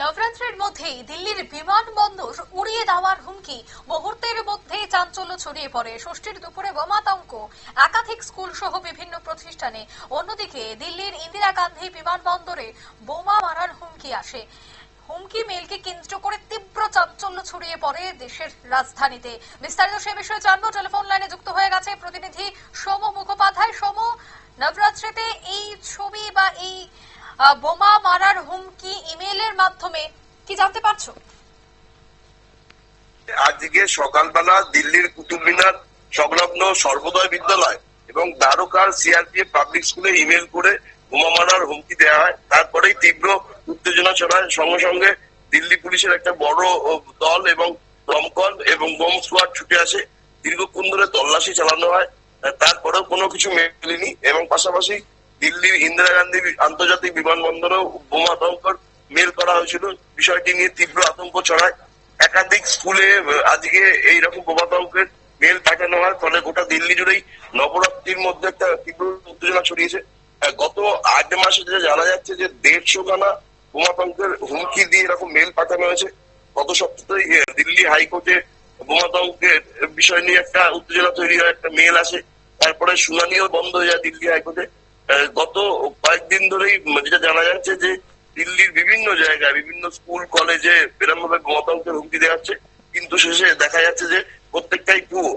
নবরাত্রির মধ্যেই দিল্লির বিমানবন্দর উড়িয়ে দেওয়ার হুমকি। মুহূর্তের মধ্যেই চাঞ্চল্য ছড়িয়ে পড়ে ষষ্ঠীর দুপুরে বোমাতঙ্ক একাধিক স্কুল সহ বিভিন্ন প্রতিষ্ঠানে। অন্যদিকে দিল্লির ইন্দিরা গান্ধী বিমানবন্দরে বোমা মারার হুমকি আসে। হুমকি মেলকে কেন্দ্র করে তীব্র চাঞ্চল্য ছড়িয়ে পড়ে দেশের রাজধানীতে। বিস্তারিত সে বিষয়ে জানব। টেলিফোন লাইনে যুক্ত হয়ে গেছে প্রতিনিধি সোম মুখোপাধ্যায়। সোম, নবরাত্রিতে এই ছবি বা এই বোমা মারার হুমকি ইমেলের মাধ্যমে কি জানতে পারছ? আজকে সকালবেলা দিল্লির কুতুব মিনার সংলগ্ন সর্বোদয় বিদ্যালয় এবং দ্বারকার সিআরপিএফ পাবলিক স্কুলে ইমেল করে বোমা মারার হুমকি দেওয়া হয়। তারপরেই তীব্র উত্তেজনা ছড়ায়। সঙ্গে সঙ্গে দিল্লি পুলিশের একটা বড় দল এবং দমকল এবং বোম স্কোয়াড ছুটে আসে। দীর্ঘক্ষণ ধরে তল্লাশি চালানো হয়। তারপরেও কোনো কিছু মেলেনি এবং পাশাপাশি দিল্লির ইন্দিরা গান্ধী আন্তর্জাতিক বিমানবন্দরেও বোমা আতঙ্কর মেল করা হয়েছিল। বিষয়টি নিয়ে তীব্র আতঙ্ক ছড়ায়। একাধিক স্কুলে আজকে এইরকম বোমাতঙ্কের মেল পাঠানো হয়। ফলে গোটা দিল্লি জুড়েই নবরাত্রির মধ্যে একটা তীব্র উত্তেজনা ছড়িয়েছে। গত আট মাসে যেটা জানা যাচ্ছে যে দেড়শো খানা বোমাতঙ্কের হুমকি দিয়ে এরকম মেল পাঠানো হয়েছে। গত সপ্তাহে দিল্লি হাইকোর্টে বোমাতঙ্কের বিষয় নিয়ে একটা উত্তেজনা তৈরি হয়, একটা মেল আসে। তারপরে শুনানিও বন্ধ হয়ে যায় দিল্লি হাইকোর্টে। গত কয়েকদিন ধরেই যেটা জানা যাচ্ছে যে দিল্লির বিভিন্ন জায়গায়, বিভিন্ন স্কুল, কলেজে এরকম ভাবে বোমাতঙ্কের হুমকি দেওয়া হচ্ছে। কিন্তু শেষে দেখা যাচ্ছে যে প্রত্যেকটাই ভুয়ো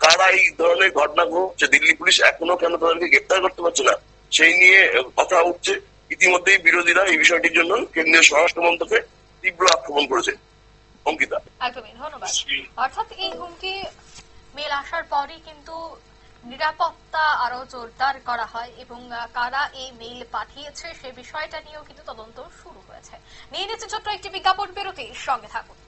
কারা এই ধরনের ঘটনা ঘটছে দিল্লি পুলিশ এখনও কেন তাদেরকে গ্রেপ্তার করতে পারছে না? সেই নিয়ে কথা উঠছে। ইতিমধ্যেই বিরোধীরা এই বিষয়টির জন্য কেন্দ্রীয় স্বরাষ্ট্র মন্ত্রকে তীব্র আক্রমণ করেছে। অঙ্কিতা। একদমই, ধন্যবাদ। অর্থাৎ এই হুমকি মেল আসার পরই কিন্তু নিরাপত্তা আরও জোরদার করা হয় এবং কারা এই মেইল পাঠিয়েছে সে বিষয়টা নিয়েও কিন্তু তদন্ত শুরু হয়েছে। নিয়ে নিচ্ছে ছোট্ট একটি বিজ্ঞাপন বিরতির সঙ্গে থাকুন।